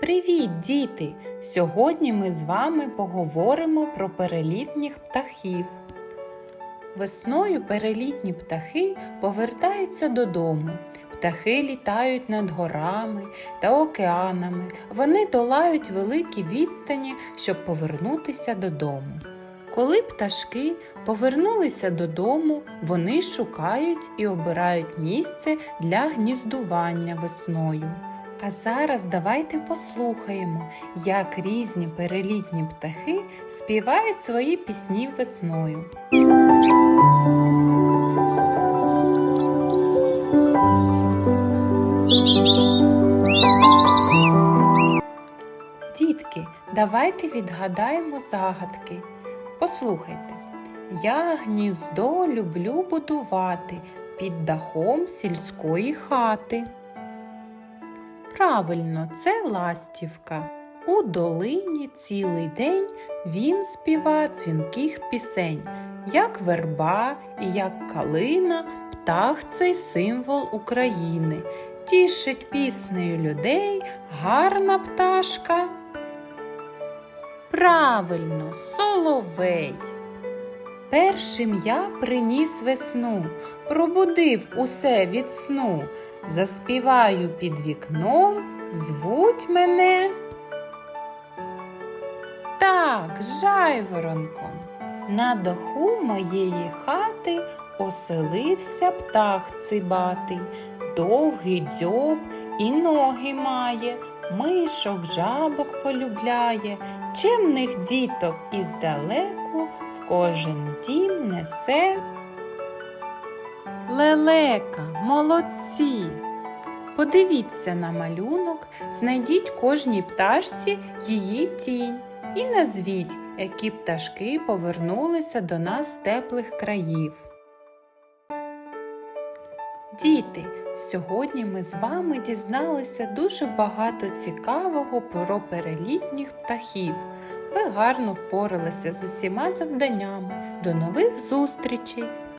Привіт, діти! Сьогодні ми з вами поговоримо про перелітніх птахів. Весною перелітні птахи повертаються додому. Птахи літають над горами та океанами. Вони долають великі відстані, щоб повернутися додому. Коли пташки повернулися додому, вони шукають і обирають місце для гніздування весною. А зараз давайте послухаємо, як різні перелітні птахи співають свої пісні весною. Дітки, давайте відгадаємо загадки. Послухайте. Я гніздо люблю будувати під дахом сільської хати. Правильно, це ластівка. У долині цілий день він співа дзвінких пісень, як верба і як калина, птах цей символ України. Тішить піснею людей гарна пташка. Правильно, соловей. Першим я приніс весну, пробудив усе від сну, заспіваю під вікном, звуть мене. Так, жайворонком. На даху моєї хати оселився птах цибатий, довгий дзьоб і ноги має, мишок, жабок полюбляє, чимних діток іздалеку в кожен дім несе. Лелека, молодці! Подивіться на малюнок, знайдіть кожній пташці її тінь і назвіть, які пташки повернулися до нас з теплих країв. Діти, сьогодні ми з вами дізналися дуже багато цікавого про перелітніх птахів. Ви гарно впоралися з усіма завданнями. До нових зустрічей!